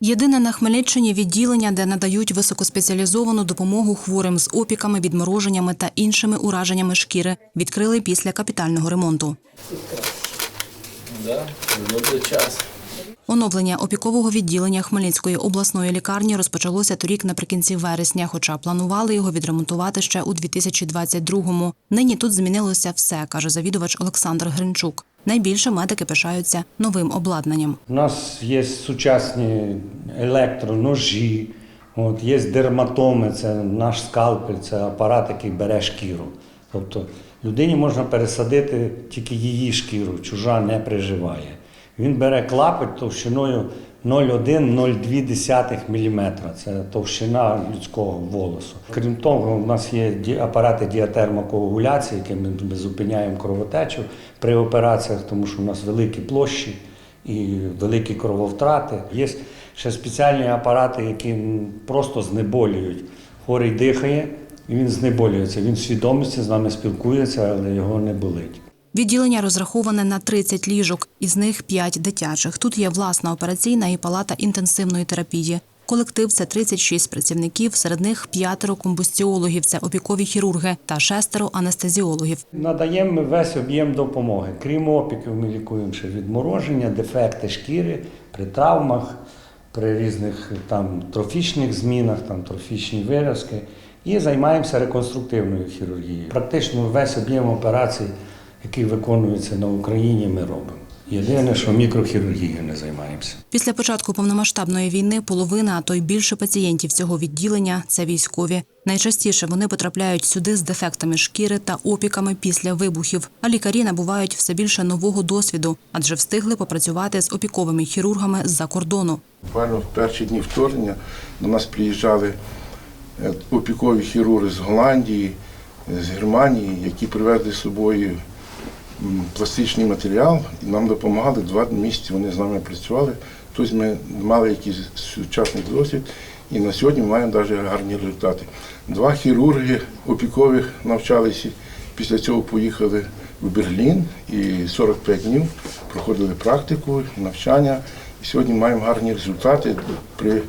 Єдине на Хмельниччині відділення, де надають високоспеціалізовану допомогу хворим з опіками, відмороженнями та іншими ураженнями шкіри, відкрили після капітального ремонту. Да, буде час. Оновлення опікового відділення Хмельницької обласної лікарні розпочалося торік наприкінці вересня, хоча планували його відремонтувати ще у 2022-му. Нині тут змінилося все, каже завідувач Олександр Гринчук. Найбільше медики пишаються новим обладнанням. У нас є сучасні електроножі, от, є дерматоми, це наш скальпель, це апарат, який бере шкіру. Тобто людині можна пересадити тільки її шкіру, чужа не приживає. Він бере клапоть товщиною 0,1-0,2 мм. Це товщина людського волосу. Крім того, у нас є апарати діатермокоагуляції, якими ми зупиняємо кровотечу при операціях, тому що у нас великі площі і великі крововтрати. Є ще спеціальні апарати, які просто знеболюють. Хворий дихає, і він знеболюється. Він в свідомості з нами спілкується, але його не болить. Відділення розраховане на 30 ліжок, із них 5 дитячих. Тут є власна операційна і палата інтенсивної терапії. Колектив це 36 працівників, серед них п'ятеро комбустіологів, це опікові хірурги та шестеро анестезіологів. Надаємо ми весь об'єм допомоги. Крім опіків, ми лікуємо ще відмороження, дефекти шкіри при травмах, при різних там трофічних змінах, там трофічні виразки. І займаємося реконструктивною хірургією. Практично весь об'єм операцій, який виконується на Україні, ми робимо. Єдине, що мікрохірургією не займаємося. Після початку повномасштабної війни половина, а то й більше пацієнтів цього відділення це військові. Найчастіше вони потрапляють сюди з дефектами шкіри та опіками після вибухів. А лікарі набувають все більше нового досвіду, адже встигли попрацювати з опіковими хірургами з-за кордону. Буквально в перші дні вторгнення до нас приїжджали е, опікові хірурги з Голландії, е, з Германії, які привезли з собою пластичний матеріал нам допомагали. Два місяці вони з нами працювали. Тобто ми мали якийсь сучасний досвід і на сьогодні маємо навіть гарні результати. Два хірурги опікових навчалися, після цього поїхали в Берлін і 45 днів проходили практику, навчання. І сьогодні маємо гарні результати при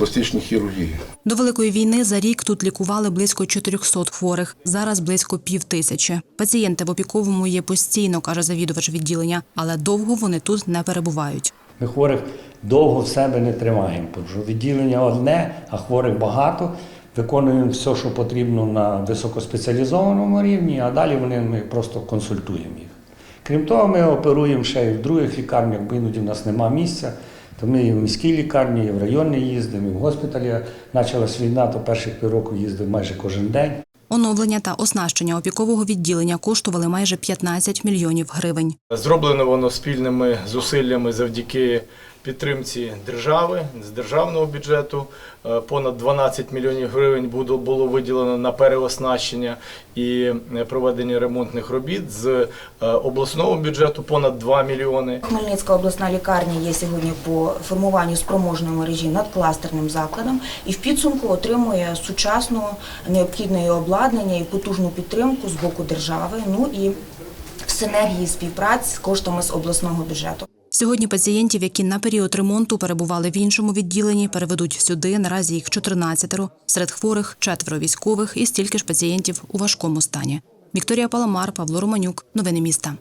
пластичній хірургії. До великої війни за рік тут лікували близько 400 хворих. Зараз близько пів тисячі. Пацієнти в опіковому є постійно, каже завідувач відділення, але довго вони тут не перебувають. Ми хворих довго в себе не тримаємо, тому що відділення одне, а хворих багато. Виконуємо все, що потрібно на високоспеціалізованому рівні, а далі вони ми просто консультуємо їх. Крім того, ми оперуємо ще і в других лікарнях, бо іноді в нас нема місця. То ми і в міській лікарні, і в районні їздимо, і в госпіталі. Почалась війна, то перших півроку їздив майже кожен день. Оновлення та оснащення опікового відділення коштували майже 15 мільйонів гривень. Зроблено воно спільними зусиллями завдяки підтримці держави з державного бюджету. Е, Понад 12 мільйонів гривень було- виділено на переоснащення і е, проведення ремонтних робіт. З е, обласного бюджету понад 2 мільйони. Хмельницька обласна лікарня є сьогодні по формуванню спроможної мережі над кластерним закладом і в підсумку отримує сучасну необхідне обладнання і потужну підтримку з боку держави. Ну і в синергії співпраці з коштами з обласного бюджету. Сьогодні пацієнтів, які на період ремонту перебували в іншому відділенні, переведуть сюди. Наразі їх 14. Серед хворих четверо військових і стільки ж пацієнтів у важкому стані. Вікторія Паламар, Павло Романюк. Новини міста.